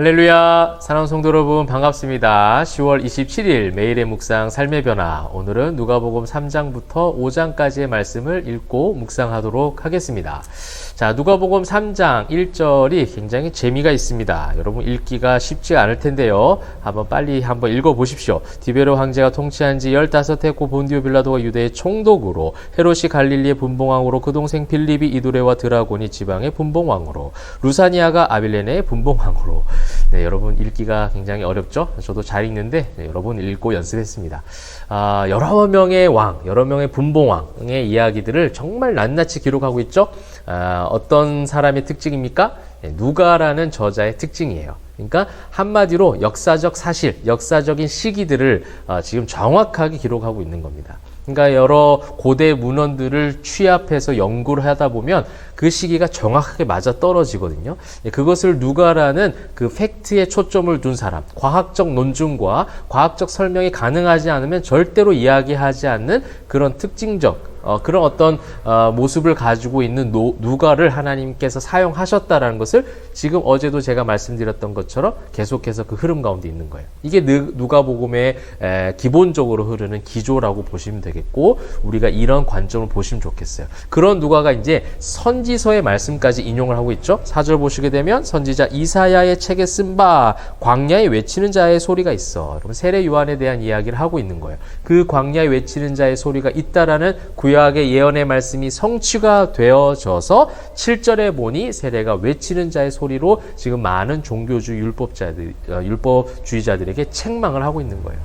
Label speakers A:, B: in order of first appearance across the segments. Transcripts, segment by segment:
A: 할렐루야! 사랑하는 성도 여러분 반갑습니다. 10월 27일 매일의 묵상 삶의 변화. 오늘은 누가복음 3장부터 5장까지의 말씀을 읽고 묵상하도록 하겠습니다. 자, 누가복음 3장 1절이 굉장히 재미가 있습니다. 여러분 읽기가 쉽지 않을 텐데요. 한번 빨리 한번 읽어 보십시오. 디베로 황제가 통치한 지 15해 고 본디오 빌라도가 유대의 총독으로 헤롯이 갈릴리의 분봉왕으로 그 동생 빌립이 이두레와 드라곤이 지방의 분봉왕으로 루사니아가 아빌레네의 분봉왕으로 네, 여러분 읽기가 굉장히 어렵죠? 저도 잘 읽는데 네, 여러분 읽고 연습했습니다. 아, 여러 명의 왕, 여러 명의 분봉왕의 이야기들을 정말 낱낱이 기록하고 있죠? 아, 어떤 사람의 특징입니까? 네, 누가라는 저자의 특징이에요. 그러니까 한마디로 역사적 사실, 역사적인 시기들을 어, 지금 정확하게 기록하고 있는 겁니다. 그러니까 여러 고대 문헌들을 취합해서 연구를 하다 보면 그 시기가 정확하게 맞아 떨어지거든요. 예, 그것을 누가라는 그 팩트에 초점을 둔 사람, 과학적 논증과 과학적 설명이 가능하지 않으면 절대로 이야기하지 않는 그런 특징적 어, 그런 어떤 어, 모습을 가지고 있는 노, 누가를 하나님께서 사용하셨다라는 것을 지금 어제도 제가 말씀드렸던 것처럼 계속해서 그 흐름 가운데 있는 거예요. 이게 누가복음의 에, 기본적으로 흐르는 기조라고 보시면 되겠고 우리가 이런 관점을 보시면 좋겠어요. 그런 누가가 이제 선지서의 말씀까지 인용을 하고 있죠. 사절 보시게 되면 선지자 이사야의 책에 쓴 바 광야에 외치는 자의 소리가 있어. 여러분 세례 요한에 대한 이야기를 하고 있는 거예요. 그 광야에 외치는 자의 소리가 있다라는 구 약의 예언의 말씀이 성취가 되어져서 7절에 보니 세례가 외치는 자의 소리로 지금 많은 종교주 율법자들 어, 율법주의자들에게 책망을 하고 있는 거예요.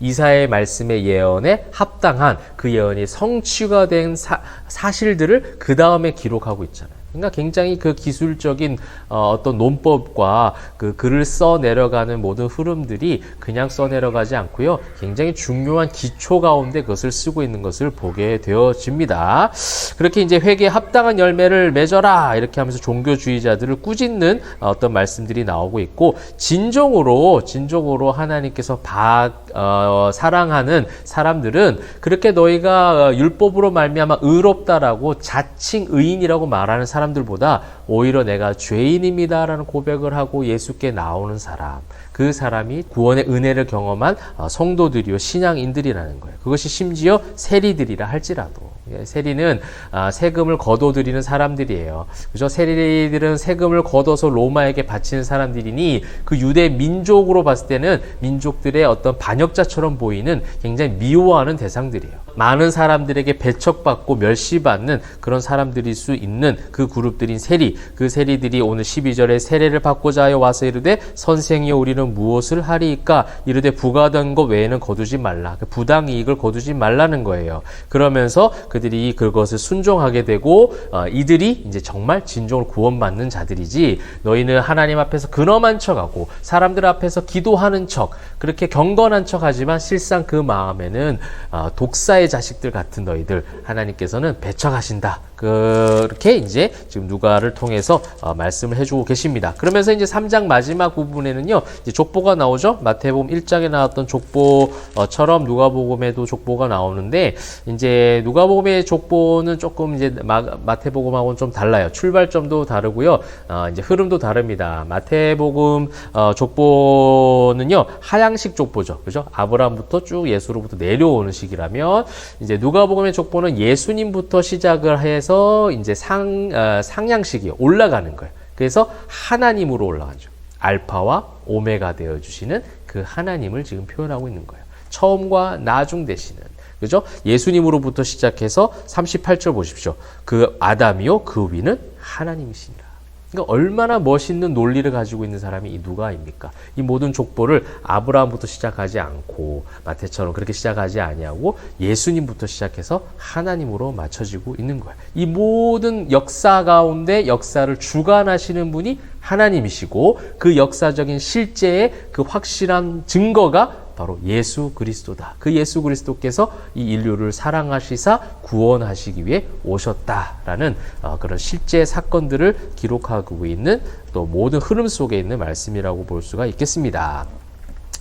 A: 이사의 말씀의 예언에 합당한 그 예언이 성취가 된 사, 사실들을 그 다음에 기록하고 있잖아요. 그러니까 굉장히 그 기술적인 어, 떤 논법과 그 글을 써 내려가는 모든 흐름들이 그냥 써 내려가지 않고요. 굉장히 중요한 기초 가운데 그것을 쓰고 있는 것을 보게 되어집니다. 그렇게 이제 회개에 합당한 열매를 맺어라 이렇게 하면서 종교주의자들을 꾸짖는 어떤 말씀들이 나오고 있고 진정으로 진정으로 하나님께서 바, 어, 사랑하는 사람들은 그렇게 너희가 어, 율법으로 말미암아 의롭다라고 자칭 의인이라고 말하는 사람 사람들보다 오히려 내가 죄인입니다라는 고백을 하고 예수께 나오는 사람, 그 사람이 구원의 은혜를 경험한 어, 성도들이요 신앙인들이라는 거예요. 그것이 심지어 세리들이라 할지라도. 예, 세리는 아, 세금을 거둬들이는 사람들이에요. 그죠? 세리들은 세금을 걷어서 로마에게 바치는 사람들이니 그 유대 민족으로 봤을 때는 민족들의 어떤 반역자처럼 보이는 굉장히 미워하는 대상들이에요. 많은 사람들에게 배척받고 멸시받는 그런 사람들일 수 있는 그 그룹들인 세리. 그 세리들이 오늘 12절에 세례를 받고자 하여 와서 이르되 선생이여 우리는 무엇을 하리이까 이르되 부가된 것 외에는 거두지 말라. 그 부당 이익을 거두지 말라는 거예요. 그러면서 그들이 그것을 순종하게 되고 어, 이들이 이제 정말 진정으로 구원받는 자들이지 너희는 하나님 앞에서 근엄한 척하고 사람들 앞에서 기도하는 척 그렇게 경건한 척하지만 실상 그 마음에는 어, 독사의 자식들 같은 너희들 하나님께서는 배척하신다. 그렇게 이제 지금 누가를 통해서 어, 말씀을 해주고 계십니다. 그러면서 이제 3장 마지막 부분에는요, 이제 족보가 나오죠. 마태복음 1장에 나왔던 족보처럼 누가복음에도 족보가 나오는데 이제 누가복음의 족보는 조금 이제 마, 마태복음하고는 좀 달라요. 출발점도 다르고요, 어, 이제 흐름도 다릅니다. 마태복음 어, 족보는요 하향식 족보죠, 그죠? 아브라함부터 쭉 예수로부터 내려오는 식이라면 이제 누가복음의 족보는 예수님부터 시작을 해서 그래서 이제 상, 어, 상향식이 올라가는 거예요. 그래서 하나님으로 올라가죠. 알파와 오메가 되어 주시는 그 하나님을 지금 표현하고 있는 거예요. 처음과 나중 되시는. 그죠? 예수님으로부터 시작해서 38절 보십시오. 그 아담이요, 그 위는 하나님이시니라. 그러니까 얼마나 멋있는 논리를 가지고 있는 사람이 이 누가입니까? 이 모든 족보를 아브라함부터 시작하지 않고 마태처럼 그렇게 시작하지 아니하고 예수님부터 시작해서 하나님으로 맞춰지고 있는 거예요. 이 모든 역사 가운데 역사를 주관하시는 분이 하나님이시고 그 역사적인 실제의 그 확실한 증거가 바로 예수 그리스도다. 그 예수 그리스도께서 이 인류를 사랑하시사 구원하시기 위해 오셨다라는 어, 그런 실제 사건들을 기록하고 있는 또 모든 흐름 속에 있는 말씀이라고 볼 수가 있겠습니다.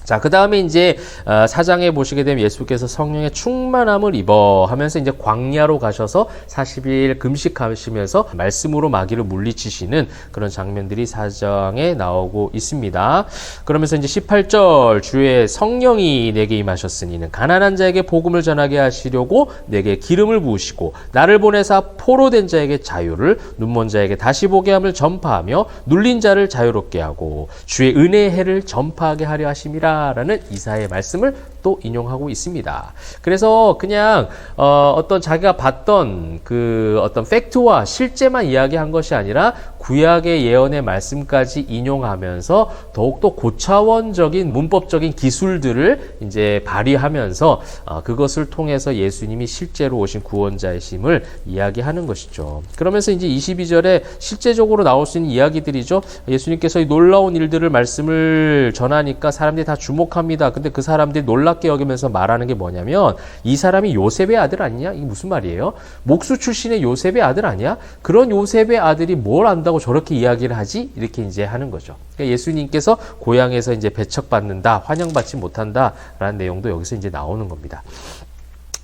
A: 자, 그 다음에 이제 어, 사장에 보시게 되면 예수께서 성령의 충만함을 입어 하면서 이제 광야로 가셔서 40일 금식하시면서 말씀으로 마귀를 물리치시는 그런 장면들이 사장에 나오고 있습니다. 그러면서 이제 18절 주의 성령이 내게 임하셨으니 는 가난한 자에게 복음을 전하게 하시려고 내게 기름을 부으시고 나를 보내사 포로된 자에게 자유를 눈먼 자에게 다시 보게 함을 전파하며 눌린 자를 자유롭게 하고 주의 은혜의 해를 전파하게 하려 하심이라 라는 이사의 말씀을 또 인용하고 있습니다. 그래서 그냥 어, 어떤 자기가 봤던 그 어떤 팩트와 실제만 이야기한 것이 아니라 구약의 예언의 말씀까지 인용하면서 더욱더 고차원적인 문법적인 기술들을 이제 발휘하면서 어, 그것을 통해서 예수님이 실제로 오신 구원자이심을 이야기하는 것이죠. 그러면서 이제 22절에 실제적으로 나올 수 있는 이야기들이죠. 예수님께서 이 놀라운 일들을 말씀을 전하니까 사람들이 다 주목합니다. 근데 그 사람들이 놀 랍게 여기면서 말하는 게 뭐냐면 이 사람이 요셉의 아들 아니냐? 이게 무슨 말이에요? 목수 출신의 요셉의 아들 아니야? 그런 요셉의 아들이 뭘 안다고 저렇게 이야기를 하지? 이렇게 이제 하는 거죠. 그러니까 예수님께서 고향에서 이제 배척받는다, 환영받지 못한다라는 내용도 여기서 이제 나오는 겁니다.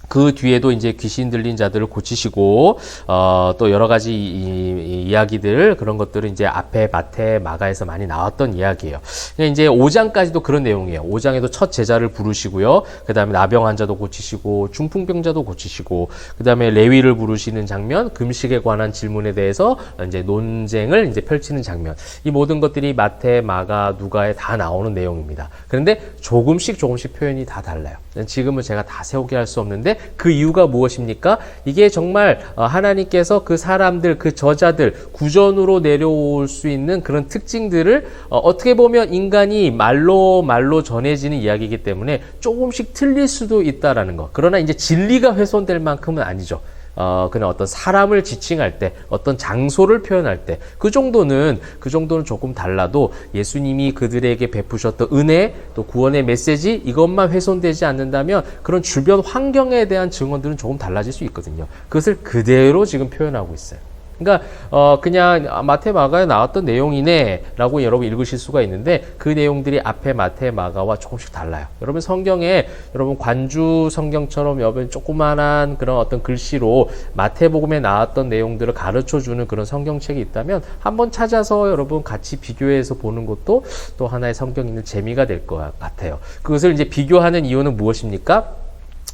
A: 그 뒤에도 이제 귀신 들린 자들을 고치시고 어, 또 여러 가지 이, 이, 야기들 그런 것들은 이제 앞에 마태 마가에서 많이 나왔던 이야기예요. 그냥 이제 5장까지도 그런 내용이에요. 5장에도 첫 제자를 부르시고요. 그다음에 나병 환자도 고치시고 중풍병자도 고치시고 그다음에 레위를 부르시는 장면, 금식에 관한 질문에 대해서 이제 논쟁을 이제 펼치는 장면. 이 모든 것들이 마태, 마가, 누가에 다 나오는 내용입니다. 그런데 조금씩 조금씩 표현이 다 달라요. 지금은 제가 다 세우게 할 수 없는데 그 이유가 무엇입니까? 이게 정말 어, 하나님께서 그 사람들, 그 저자들 구전으로 내려올 수 있는 그런 특징들을 어, 어떻게 보면 인간이 말로 말로 전해지는 이야기이기 때문에 조금씩 틀릴 수도 있다라는 거. 그러나 이제 진리가 훼손될 만큼은 아니죠. 어, 그냥 어떤 사람을 지칭할 때, 어떤 장소를 표현할 때, 그 정도는, 그 정도는 조금 달라도 예수님이 그들에게 베푸셨던 은혜, 또 구원의 메시지, 이것만 훼손되지 않는다면 그런 주변 환경에 대한 증언들은 조금 달라질 수 있거든요. 그것을 그대로 지금 표현하고 있어요. 그러니까 어 그냥 마태 마가에 나왔던 내용이네라고 여러분 읽으실 수가 있는데 그 내용들이 앞에 마태 마가와 조금씩 달라요. 여러분 성경에 여러분 관주 성경처럼 여러분 조그만한 그런 어떤 글씨로 마태복음에 나왔던 내용들을 가르쳐 주는 그런 성경책이 있다면 한번 찾아서 여러분 같이 비교해서 보는 것도 또 하나의 성경 읽는 재미가 될 것 같아요. 그것을 이제 비교하는 이유는 무엇입니까?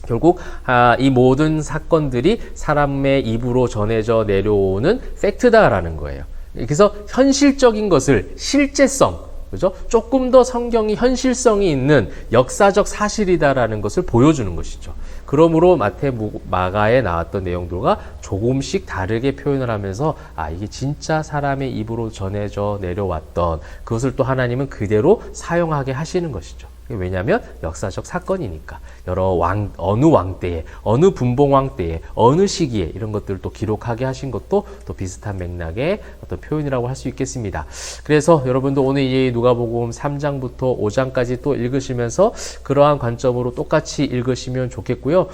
A: 결국 아, 이 모든 사건들이 사람의 입으로 전해져 내려오는 팩트다라는 거예요. 그래서 현실적인 것을 실제성 그죠? 조금 더 성경이 현실성이 있는 역사적 사실이다라는 것을 보여주는 것이죠. 그러므로 마태 마가에 나왔던 내용들과 조금씩 다르게 표현을 하면서 아 이게 진짜 사람의 입으로 전해져 내려왔던 그것을 또 하나님은 그대로 사용하게 하시는 것이죠. 왜냐하면 역사적 사건이니까 여러 왕 어느 왕 때에 어느 분봉왕 때에 어느 시기에 이런 것들을 또 기록하게 하신 것도 또 비슷한 맥락의 어떤 표현이라고 할 수 있겠습니다. 그래서 여러분도 오늘 이 누가복음 3장부터 5장까지 또 읽으시면서 그러한 관점으로 똑같이 읽으시면 좋겠고요.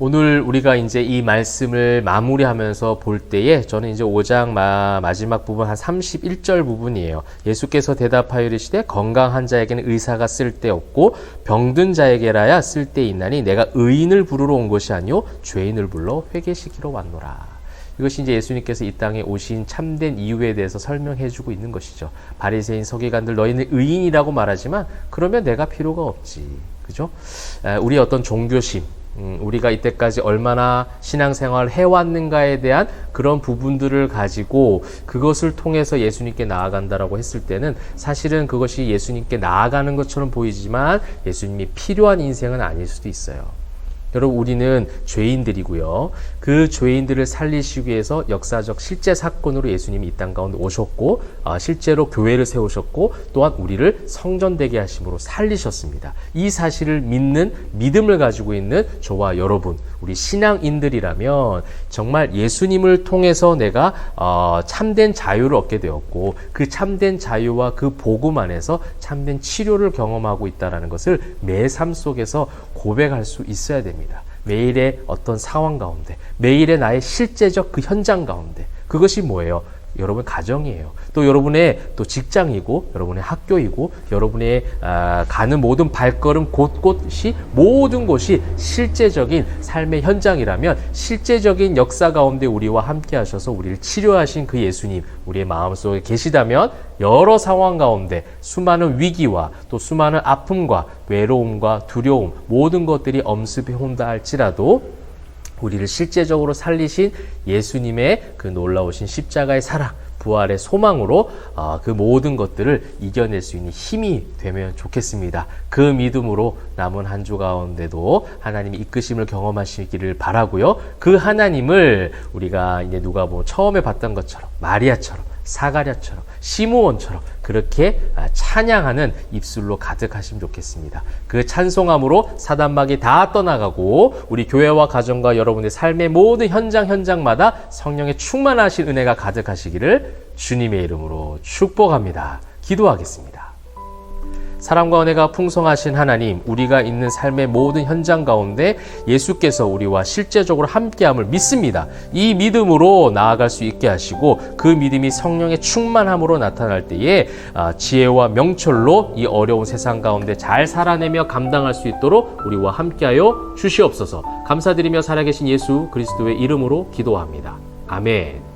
A: 오늘 우리가 이제 이 말씀을 마무리하면서 볼 때에 저는 이제 5장 마, 마지막 부분 한 31절 부분이에요. 예수께서 대답하여 이르시되 건강한 자에게는 의사가 쓸데없고 병든 자에게라야 쓸데 있나니 내가 의인을 부르러 온 것이 아니요 죄인을 불러 회개시키러 왔노라. 이것이 이제 예수님께서 이 땅에 오신 참된 이유에 대해서 설명해 주고 있는 것이죠. 바리새인 서기관들 너희는 의인이라고 말하지만 그러면 내가 필요가 없지. 그죠? 우리 어떤 종교심, 음, 우리가 이때까지 얼마나 신앙생활을 해왔는가에 대한 그런 부분들을 가지고 그것을 통해서 예수님께 나아간다라고 했을 때는 사실은 그것이 예수님께 나아가는 것처럼 보이지만 예수님이 필요한 인생은 아닐 수도 있어요. 여러분 우리는 죄인들이고요. 그 죄인들을 살리시기 위해서 역사적 실제 사건으로 예수님이 이 땅 가운데 오셨고 아, 실제로 교회를 세우셨고 또한 우리를 성전되게 하심으로 살리셨습니다. 이 사실을 믿는 믿음을 가지고 있는 저와 여러분 우리 신앙인들이라면 정말 예수님을 통해서 내가 어, 참된 자유를 얻게 되었고 그 참된 자유와 그 복음 안에서 참된 치료를 경험하고 있다라는 것을 매삶 속에서 고백할 수 있어야 됩니다. 매일의 어떤 상황 가운데, 매일의 나의 실제적 그 현장 가운데, 그것이 뭐예요? 여러분 가정이에요. 또 여러분의 또 직장이고 여러분의 학교이고 여러분의 아, 가는 모든 발걸음 곳곳이 모든 곳이 실제적인 삶의 현장이라면 실제적인 역사 가운데 우리와 함께 하셔서 우리를 치료하신 그 예수님 우리의 마음속에 계시다면 여러 상황 가운데 수많은 위기와 또 수많은 아픔과 외로움과 두려움 모든 것들이 엄습해 온다 할지라도 우리를 실제적으로 살리신 예수님의 그 놀라우신 십자가의 사랑, 부활의 소망으로 어, 그 모든 것들을 이겨낼 수 있는 힘이 되면 좋겠습니다. 그 믿음으로 남은 한 주 가운데도 하나님의 이끄심을 경험하시기를 바라고요. 그 하나님을 우리가 이제 누가 뭐 처음에 봤던 것처럼 마리아처럼 사가랴처럼 시므온처럼 그렇게 아, 찬양하는 입술로 가득하시면 좋겠습니다. 그 찬송함으로 사단막이 다 떠나가고 우리 교회와 가정과 여러분의 삶의 모든 현장 현장마다 성령의 충만하신 은혜가 가득하시기를 주님의 이름으로 축복합니다. 기도하겠습니다. 사랑과 은혜가 풍성하신 하나님, 우리가 있는 삶의 모든 현장 가운데 예수께서 우리와 실제적으로 함께함을 믿습니다. 이 믿음으로 나아갈 수 있게 하시고 그 믿음이 성령의 충만함으로 나타날 때에 아, 지혜와 명철로 이 어려운 세상 가운데 잘 살아내며 감당할 수 있도록 우리와 함께하여 주시옵소서. 감사드리며 살아계신 예수 그리스도의 이름으로 기도합니다. 아멘.